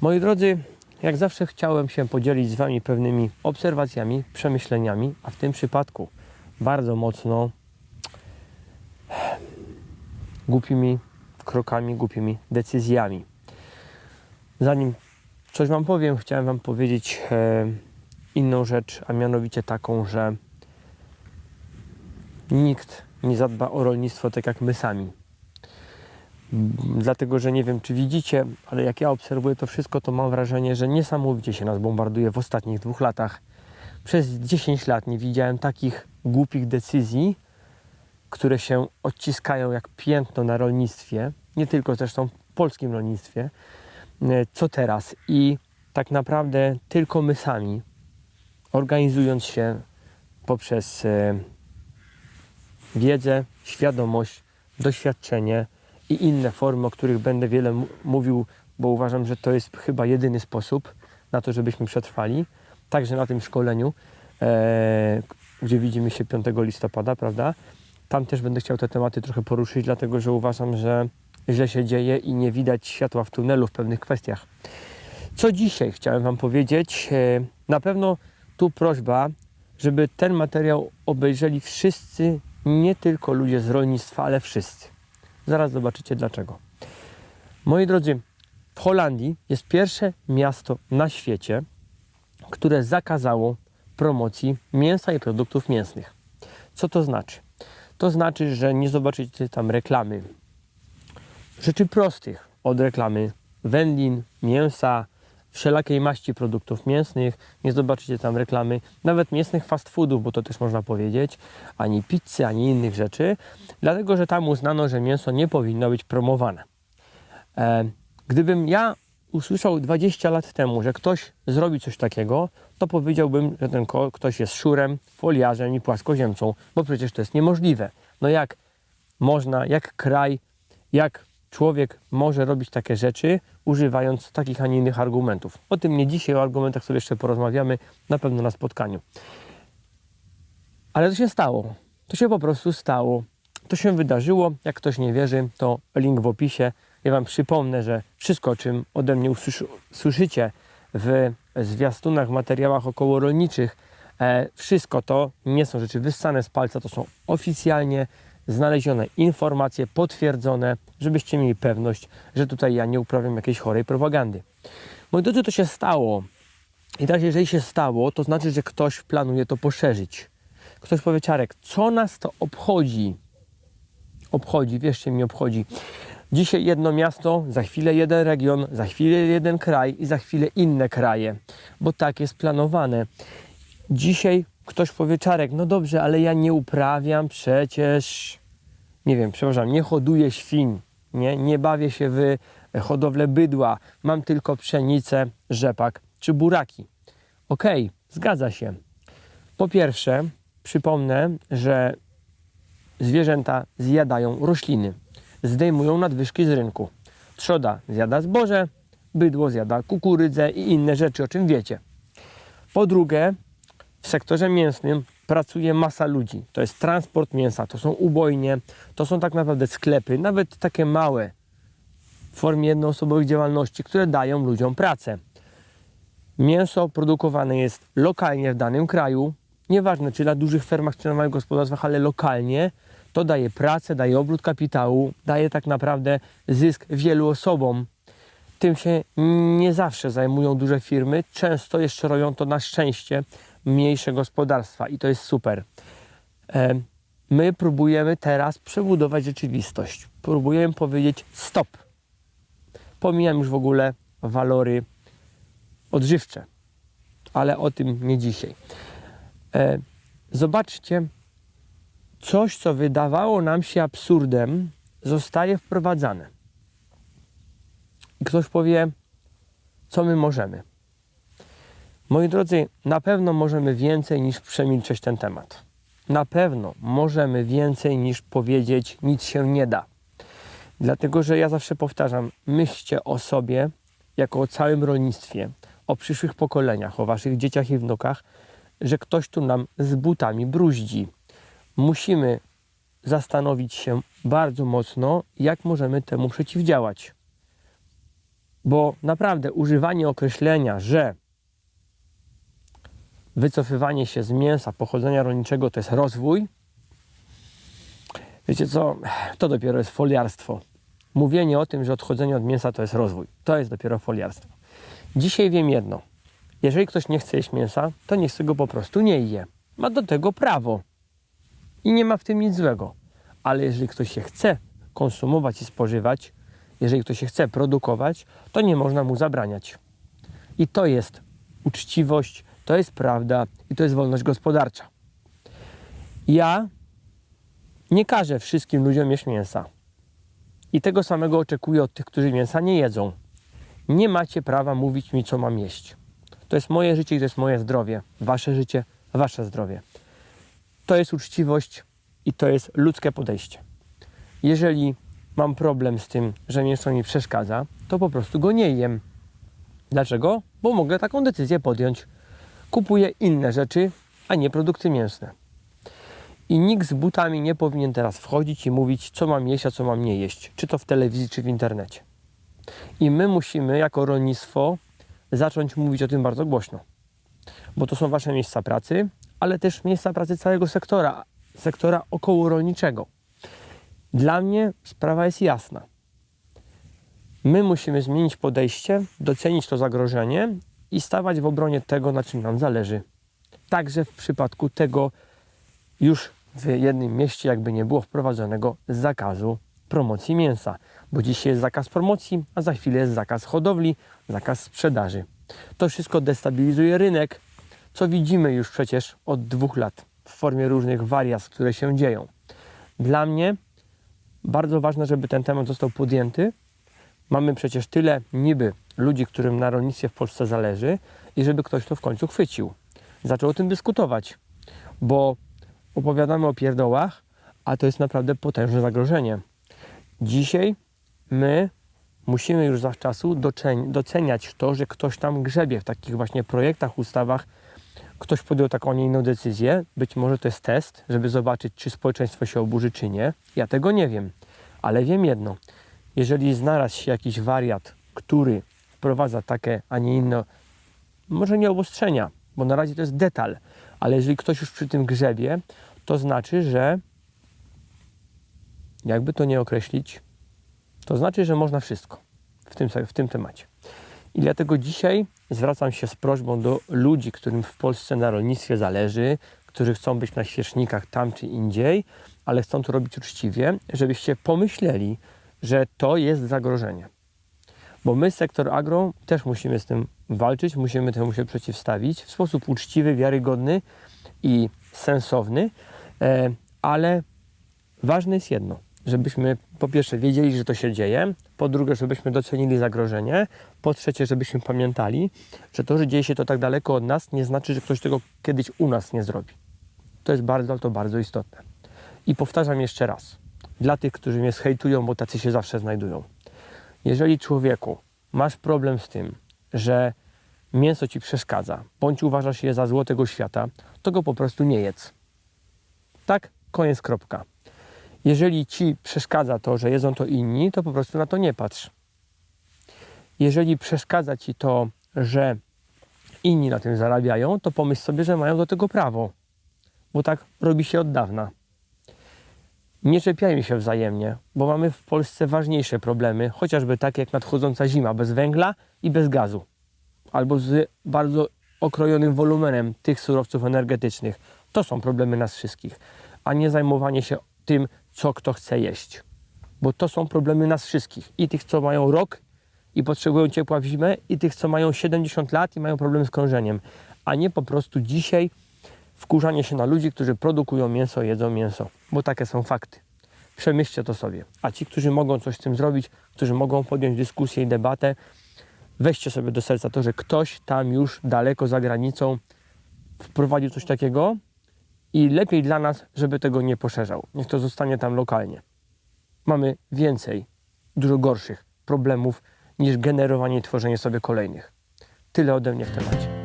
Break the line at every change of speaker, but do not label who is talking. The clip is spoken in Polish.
Moi drodzy, jak zawsze chciałem się podzielić z Wami pewnymi obserwacjami, przemyśleniami, a w tym przypadku bardzo mocno głupimi krokami, głupimi decyzjami. Zanim coś Wam powiem, chciałem Wam powiedzieć e, inną rzecz, a mianowicie taką, że nikt nie zadba o rolnictwo tak jak my sami. Dlatego, że nie wiem, czy widzicie, ale jak ja obserwuję to wszystko, to mam wrażenie, że niesamowicie się nas bombarduje w ostatnich dwóch latach. Przez 10 lat nie widziałem takich głupich decyzji, które się odciskają jak piętno na rolnictwie, nie tylko zresztą w polskim rolnictwie, e, co teraz. I tak naprawdę tylko my sami, organizując się poprzez e, wiedzę, świadomość, doświadczenie i inne formy, o których będę wiele mówił, bo uważam, że to jest chyba jedyny sposób na to, żebyśmy przetrwali. Także na tym szkoleniu, e, gdzie widzimy się 5 listopada, prawda? Tam też będę chciał te tematy trochę poruszyć, dlatego że uważam, że źle się dzieje i nie widać światła w tunelu w pewnych kwestiach. Co dzisiaj chciałem Wam powiedzieć? E, Na pewno tu prośba, żeby ten materiał obejrzeli wszyscy, nie tylko ludzie z rolnictwa, ale wszyscy. Zaraz zobaczycie dlaczego. Moi drodzy, w Holandii jest pierwsze miasto na świecie, które zakazało promocji mięsa i produktów mięsnych. Co to znaczy? To znaczy, że nie zobaczycie tam reklamy rzeczy prostych, od reklamy wędlin, mięsa, wszelakiej maści produktów mięsnych. Nie zobaczycie tam reklamy nawet mięsnych fast foodów, bo to też można powiedzieć, ani pizzy, ani innych rzeczy, dlatego że tam uznano, że mięso nie powinno być promowane. E, gdybym ja usłyszał 20 lat temu, że ktoś zrobi coś takiego, to powiedziałbym, że ten ktoś jest szurem, foliarzem i płaskoziemcą, bo przecież to jest niemożliwe. No jak można, jak kraj, jak człowiek może robić takie rzeczy, używając takich, a nie innych argumentów. O tym nie dzisiaj, o argumentach sobie jeszcze porozmawiamy na pewno na spotkaniu. Ale to się stało. To się po prostu stało. To się wydarzyło. Jak ktoś nie wierzy, to link w opisie. Ja Wam przypomnę, że wszystko, czym ode mnie usłyszy, słyszycie w zwiastunach, materiałach okołorolniczych, e, wszystko to nie są rzeczy wyssane z palca, to są oficjalnie znalezione informacje, potwierdzone, żebyście mieli pewność, że tutaj ja nie uprawiam jakiejś chorej propagandy. Moi drodzy, to się stało. I teraz, jeżeli się stało, to znaczy, że ktoś planuje to poszerzyć. Ktoś powie, Czarek, co nas to obchodzi? Obchodzi, wierzcie mi, obchodzi. Dzisiaj jedno miasto, za chwilę jeden region, za chwilę jeden kraj i za chwilę inne kraje, bo tak jest planowane. Dzisiaj ktoś powie, Czarek, no dobrze, ale ja nie uprawiam przecież, nie wiem, przepraszam, nie hoduję świń, nie, nie bawię się w hodowlę bydła, mam tylko pszenicę, rzepak czy buraki. Okej, zgadza się. Po pierwsze, przypomnę, że zwierzęta zjadają rośliny, zdejmują nadwyżki z rynku. Trzoda zjada zboże, bydło zjada kukurydzę i inne rzeczy, o czym wiecie. Po drugie, w sektorze mięsnym pracuje masa ludzi. To jest transport mięsa, to są ubojnie, to są tak naprawdę sklepy, nawet takie małe, w formie jednoosobowych działalności, które dają ludziom pracę. Mięso produkowane jest lokalnie w danym kraju, nieważne czy na dużych fermach, czy na małych gospodarstwach, ale lokalnie. To daje pracę, daje obrót kapitału, daje tak naprawdę zysk wielu osobom. Tym się nie zawsze zajmują duże firmy, często jeszcze robią to na szczęście mniejsze gospodarstwa i to jest super. E, My próbujemy teraz przebudować rzeczywistość. Próbujemy powiedzieć stop. Pomijam już w ogóle walory odżywcze, ale o tym nie dzisiaj. E, Zobaczcie, coś, co wydawało nam się absurdem, zostaje wprowadzane. I ktoś powie, co my możemy. Moi drodzy, na pewno możemy więcej niż przemilczeć ten temat. Na pewno możemy więcej niż powiedzieć, nic się nie da. Dlatego, że ja zawsze powtarzam, myślcie o sobie jako o całym rolnictwie, o przyszłych pokoleniach, o waszych dzieciach i wnukach, że ktoś tu nam z butami bruździ. Musimy zastanowić się bardzo mocno, jak możemy temu przeciwdziałać. Bo naprawdę używanie określenia, że wycofywanie się z mięsa pochodzenia rolniczego to jest rozwój, wiecie co, to dopiero jest foliarstwo. Mówienie o tym, że odchodzenie od mięsa to jest rozwój, to jest dopiero foliarstwo. Dzisiaj wiem jedno. Jeżeli ktoś nie chce jeść mięsa, to niech sobie go po prostu nie je. Ma do tego prawo. I nie ma w tym nic złego. Ale jeżeli ktoś się chce konsumować i spożywać, jeżeli ktoś się chce produkować, to nie można mu zabraniać. I to jest uczciwość, to jest prawda i to jest wolność gospodarcza. Ja nie każę wszystkim ludziom jeść mięsa. I tego samego oczekuję od tych, którzy mięsa nie jedzą. Nie macie prawa mówić mi, co mam jeść. To jest moje życie i to jest moje zdrowie. Wasze życie, wasze zdrowie. To jest uczciwość i to jest ludzkie podejście. Jeżeli mam problem z tym, że mięso mi przeszkadza, to po prostu go nie jem. Dlaczego? Bo mogę taką decyzję podjąć. Kupuję inne rzeczy, a nie produkty mięsne. I nikt z butami nie powinien teraz wchodzić i mówić, co mam jeść, a co mam nie jeść, czy to w telewizji, czy w internecie. I my musimy, jako rolnictwo, zacząć mówić o tym bardzo głośno. Bo to są wasze miejsca pracy, ale też miejsca pracy całego sektora, sektora okołorolniczego. Dla mnie sprawa jest jasna. My musimy zmienić podejście, docenić to zagrożenie i stawać w obronie tego, na czym nam zależy. Także w przypadku tego już w jednym mieście, jakby nie było wprowadzonego zakazu promocji mięsa, bo dzisiaj jest zakaz promocji, a za chwilę jest zakaz hodowli, zakaz sprzedaży. To wszystko destabilizuje rynek, co widzimy już przecież od dwóch lat w formie różnych wariacji, które się dzieją. Dla mnie bardzo ważne, żeby ten temat został podjęty. Mamy przecież tyle niby ludzi, którym na rolnictwie w Polsce zależy i żeby ktoś to w końcu chwycił. Zaczął o tym dyskutować, bo opowiadamy o pierdołach, a to jest naprawdę potężne zagrożenie. Dzisiaj my musimy już zawczasu doceni- doceniać to, że ktoś tam grzebie w takich właśnie projektach, ustawach. Ktoś podjął taką, a nie inną decyzję. Być może to jest test, żeby zobaczyć, czy społeczeństwo się oburzy, czy nie. Ja tego nie wiem, ale wiem jedno. Jeżeli znalazł się jakiś wariat, który wprowadza takie, a nie inne, może nie obostrzenia, bo na razie to jest detal, ale jeżeli ktoś już przy tym grzebie, to znaczy, że jakby to nie określić, to znaczy, że można wszystko w tym, w tym temacie. I dlatego dzisiaj zwracam się z prośbą do ludzi, którym w Polsce na rolnictwie zależy, którzy chcą być na świecznikach tam czy indziej, ale chcą to robić uczciwie, żebyście pomyśleli, że to jest zagrożenie. Bo my, sektor agro, też musimy z tym walczyć, musimy temu się przeciwstawić w sposób uczciwy, wiarygodny i sensowny, e, ale ważne jest jedno, żebyśmy po pierwsze wiedzieli, że to się dzieje, po drugie, żebyśmy docenili zagrożenie, po trzecie, żebyśmy pamiętali, że to, że dzieje się to tak daleko od nas, nie znaczy, że ktoś tego kiedyś u nas nie zrobi. To jest bardzo, to bardzo istotne. I powtarzam jeszcze raz, dla tych, którzy mnie zhejtują, bo tacy się zawsze znajdują. Jeżeli człowieku masz problem z tym, że mięso ci przeszkadza, bądź uważasz je za zło tego świata, to go po prostu nie jedz. Tak, koniec, kropka. Jeżeli ci przeszkadza to, że jedzą to inni, to po prostu na to nie patrz. Jeżeli przeszkadza ci to, że inni na tym zarabiają, to pomyśl sobie, że mają do tego prawo, bo tak robi się od dawna. Nie czepiajmy się wzajemnie, bo mamy w Polsce ważniejsze problemy, chociażby takie jak nadchodząca zima bez węgla i bez gazu, albo z bardzo okrojonym wolumenem tych surowców energetycznych. To są problemy nas wszystkich, a nie zajmowanie się tym, co kto chce jeść. Bo to są problemy nas wszystkich. I tych, co mają rok i potrzebują ciepła w zimę, i tych, co mają 70 lat i mają problem z krążeniem. A nie po prostu dzisiaj wkurzanie się na ludzi, którzy produkują mięso, jedzą mięso. Bo takie są fakty. Przemyślcie to sobie. A ci, którzy mogą coś z tym zrobić, którzy mogą podjąć dyskusję i debatę, weźcie sobie do serca to, że ktoś tam już daleko za granicą wprowadził coś takiego, i lepiej dla nas, żeby tego nie poszerzał. Niech to zostanie tam lokalnie. Mamy więcej, dużo gorszych problemów niż generowanie i tworzenie sobie kolejnych. Tyle ode mnie w temacie.